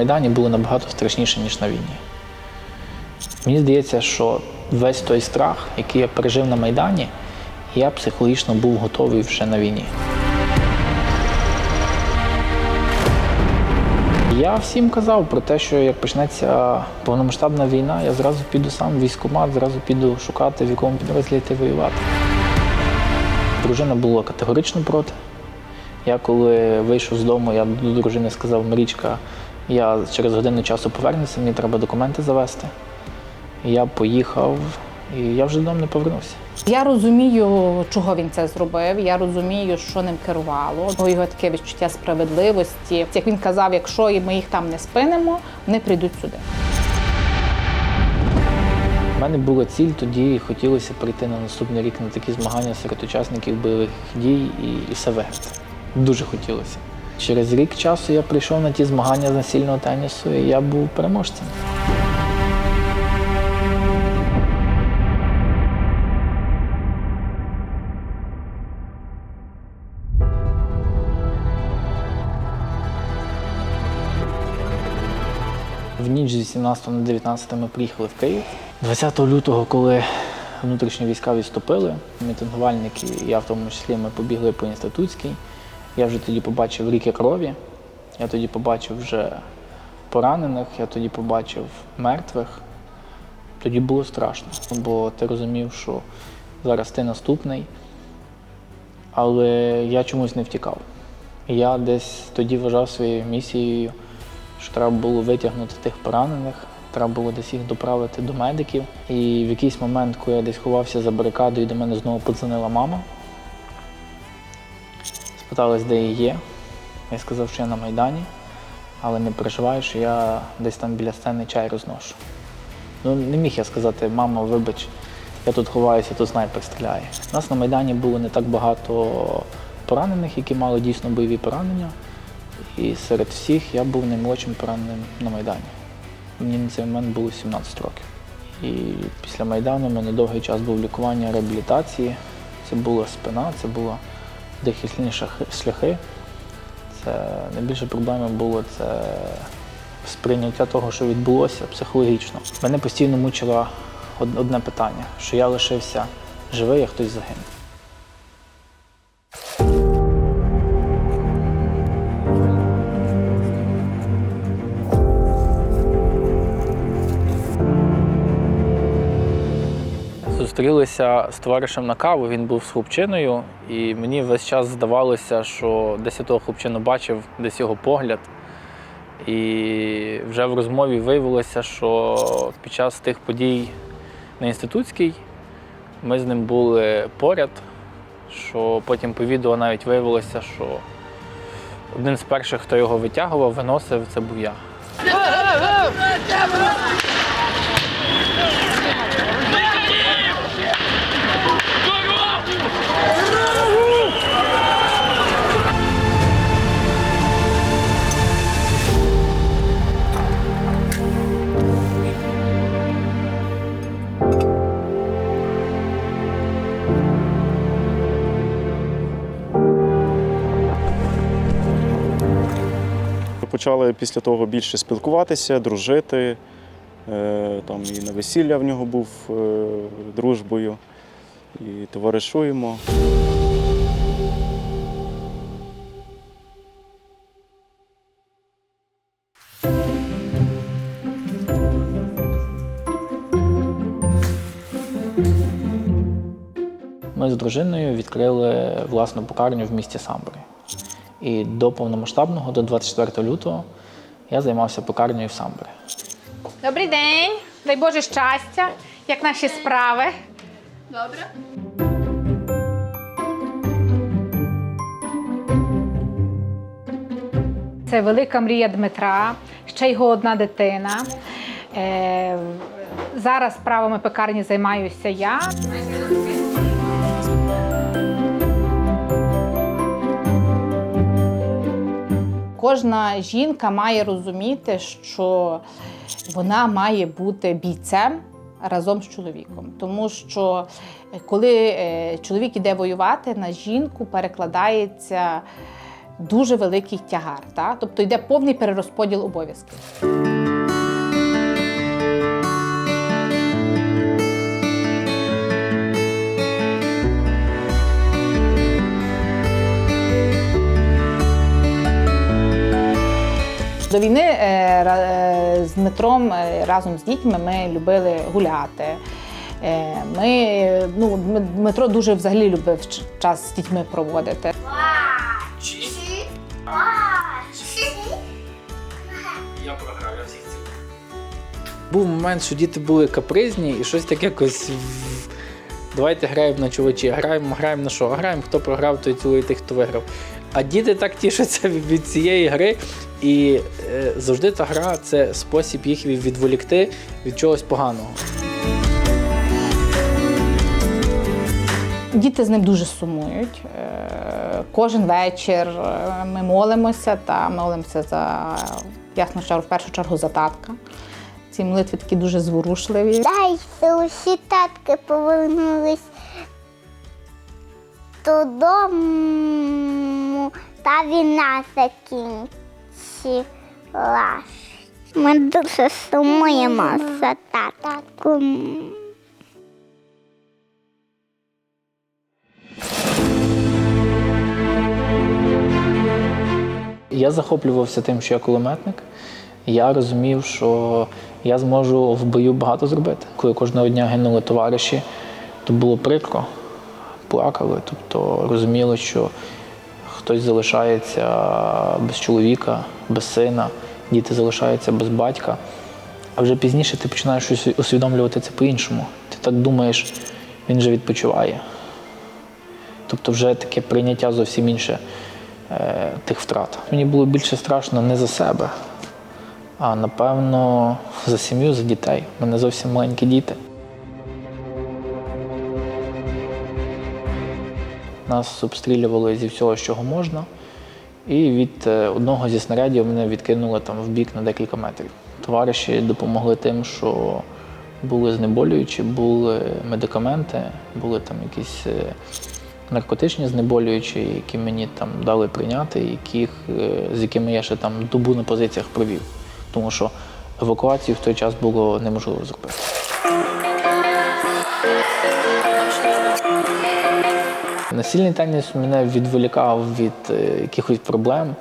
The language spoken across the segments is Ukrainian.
Майдані було набагато страшніше, ніж на війні. Мені здається, що весь той страх, який я пережив на Майдані, я психологічно був готовий вже на війні. Я всім казав про те, що як почнеться повномасштабна війна, я зразу піду сам в військкомат, зразу піду шукати, в якому підрозділі йти воювати. Дружина була категорично проти. Я коли вийшов з дому, я до дружини сказав, Марічка, я через годину часу повернуся, мені треба документи завести. Я поїхав, і я вже додому не повернувся. Я розумію, чого він це зробив. Я розумію, що ним керувало. Бо Його таке відчуття справедливості. Як він казав, якщо ми їх там не спинимо, вони прийдуть сюди. У мене була ціль тоді, і хотілося прийти на наступний рік на такі змагання серед учасників бойових дій і, і все виграти. Дуже хотілося. Через рік часу я прийшов на ті змагання з насильного тенісу, і я був переможцем. В ніч з 18 на 19 ми приїхали в Київ. 20 лютого, коли внутрішні війська відступили, мітингувальники, я в тому числі, ми побігли по інститутській. Я вже тоді побачив ріки крові, я тоді побачив вже поранених, я тоді побачив мертвих. Тоді було страшно, бо ти розумів, що зараз ти наступний, але я чомусь не втікав. Я десь тоді вважав своєю місією, що треба було витягнути тих поранених, треба було десь їх доправити до медиків. І в якийсь момент, коли я десь ховався за барикадою, до мене знову подзвонила мама. Спиталась, де я є. Я сказав, що я на Майдані, але не переживаю, що я десь там біля сцени чай розношу. Ну, не міг я сказати, мама, вибач, я тут ховаюся, тут снайпер стріляє. У нас на Майдані було не так багато поранених, які мали дійсно бойові поранення. І серед всіх я був наймолодшим пораненим на Майдані. Мені на цей момент було 17 років. І після Майдану в мене довгий час був лікування реабілітації. Це була спина, це були шахи- шляхи. Це найбільше проблема було це сприйняття того, що відбулося психологічно. Мене постійно мучило одне питання, що я лишився живий, а хтось загинув. Зустрілися з товаришем на каву, він був з хлопчиною, і мені весь час здавалося, що десь я того хлопчину бачив, десь його погляд. І вже в розмові виявилося, що під час тих подій на інститутській ми з ним були поряд, що потім по відео навіть виявилося, що один з перших, хто його витягував, виносив, це був я. Почали після того більше спілкуватися, дружити. Е, Там і на весілля в нього був е, дружбою, і товаришуємо. Ми з дружиною відкрили власну покарню в місті Самборі. І до повномасштабного, до 24 лютого, я займався покарнею в Самборі. Добрий день, дай Боже щастя, як наші справи. Добре. Це велика мрія Дмитра, ще його одна дитина. Е, зараз справами пекарні займаюся я. Кожна жінка має розуміти, що вона має бути бійцем разом з чоловіком. Тому що е, коли е, чоловік іде воювати, на жінку перекладається дуже великий тягар. так? Тобто йде повний перерозподіл обов'язків. До війни е, е, з Дмитром е, разом з дітьми ми любили гуляти. Ми, ну, Дмитро дуже взагалі любив час з дітьми проводити. Я програв, я всіх. Був момент, що діти були капризні і щось таке якось. Давайте граємо на чувачі. Граємо, граємо на що? Граємо, хто програв, той цілий тих, хто виграв. А діти так тішаться від цієї гри. І е, завжди та гра це спосіб їх відволікти від чогось поганого. Діти з ним дуже сумують. Е, Кожен вечір е, ми молимося та молимося за ясно, що в першу чергу за татка. Ці молитви такі дуже зворушливі. Дай усі татки повернулись додому, та війна закінчилась. Ми дуже сумуємо за татком. Я захоплювався тим, що я кулеметник. Я розумів, що я зможу в бою багато зробити. Коли кожного дня гинули товариші, то було прикро, плакали. Тобто розуміли, що хтось залишається без чоловіка, без сина, діти залишаються без батька. А вже пізніше ти починаєш усвідомлювати це по-іншому. Ти так думаєш, він же відпочиває. Тобто вже таке прийняття зовсім інше е, тих втрат. Мені було більше страшно не за себе, а напевно за сім'ю, за дітей. У мене зовсім маленькі діти. Нас обстрілювали зі всього, чого можна. І від е, одного зі снарядів мене відкинуло там в бік на декілька метрів. Товариші допомогли тим, що були знеболюючі, були медикаменти, були там якісь е, наркотичні знеболюючі, які мені там дали прийняти, яких, е, з якими я ще там добу на позиціях провів. Тому що евакуацію в той час було неможливо зробити. Насильний теніс мене відволікав від е, якихось проблем,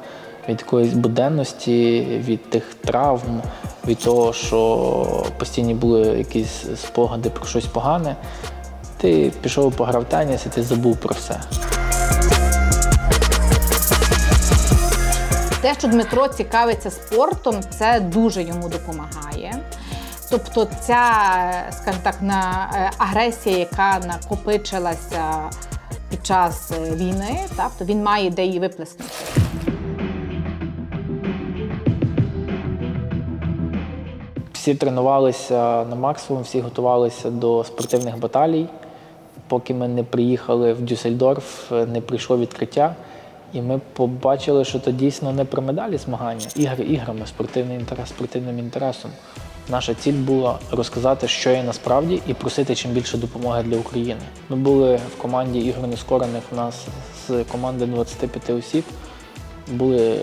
від якоїсь буденності, від тих травм, від того, що постійні були якісь спогади про щось погане. Ти пішов пограв в теніс і ти забув про все. Те, що Дмитро цікавиться спортом, це дуже йому допомагає. Тобто ця, скажімо так, на е, агресія, яка накопичилася час е, війни, так, то він має де її виплеснути. Всі тренувалися на максимум, всі готувалися до спортивних баталій. Поки ми не приїхали в Дюссельдорф, не прийшло відкриття. І ми побачили, що то дійсно не про медалі змагання, ігри іграми, спортивний інтерес спортивним інтересом. Наша ціль була розказати, що є насправді, і просити чим більше допомоги для України. Ми були в команді ігор нескорених. У нас з команди 25 осіб були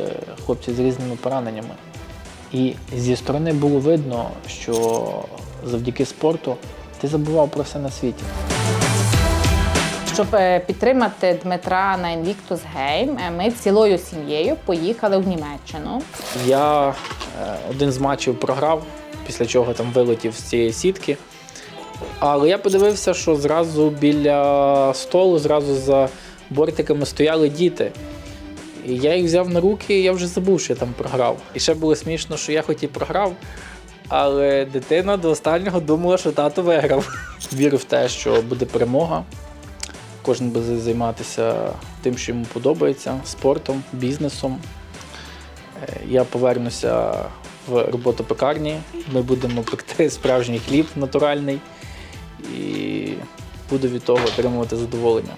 хлопці з різними пораненнями. І зі сторони було видно, що завдяки спорту ти забував про все на світі. Щоб е, підтримати Дмитра на Invictus Game, е, ми цілою сім'єю поїхали в Німеччину. Я е, один з матчів програв, після чого там вилетів з цієї сітки. Але я подивився, що зразу біля столу, зразу за бортиками стояли діти. І я їх взяв на руки, і я вже забув, що я там програв. І ще було смішно, що я хоч і програв, але дитина до останнього думала, що тато виграв. Вірив в те, що буде перемога. Кожен буде займатися тим, що йому подобається, спортом, бізнесом. Е, Я повернуся в роботу пекарні. Ми будемо пекти справжній хліб натуральний і буду від того отримувати задоволення.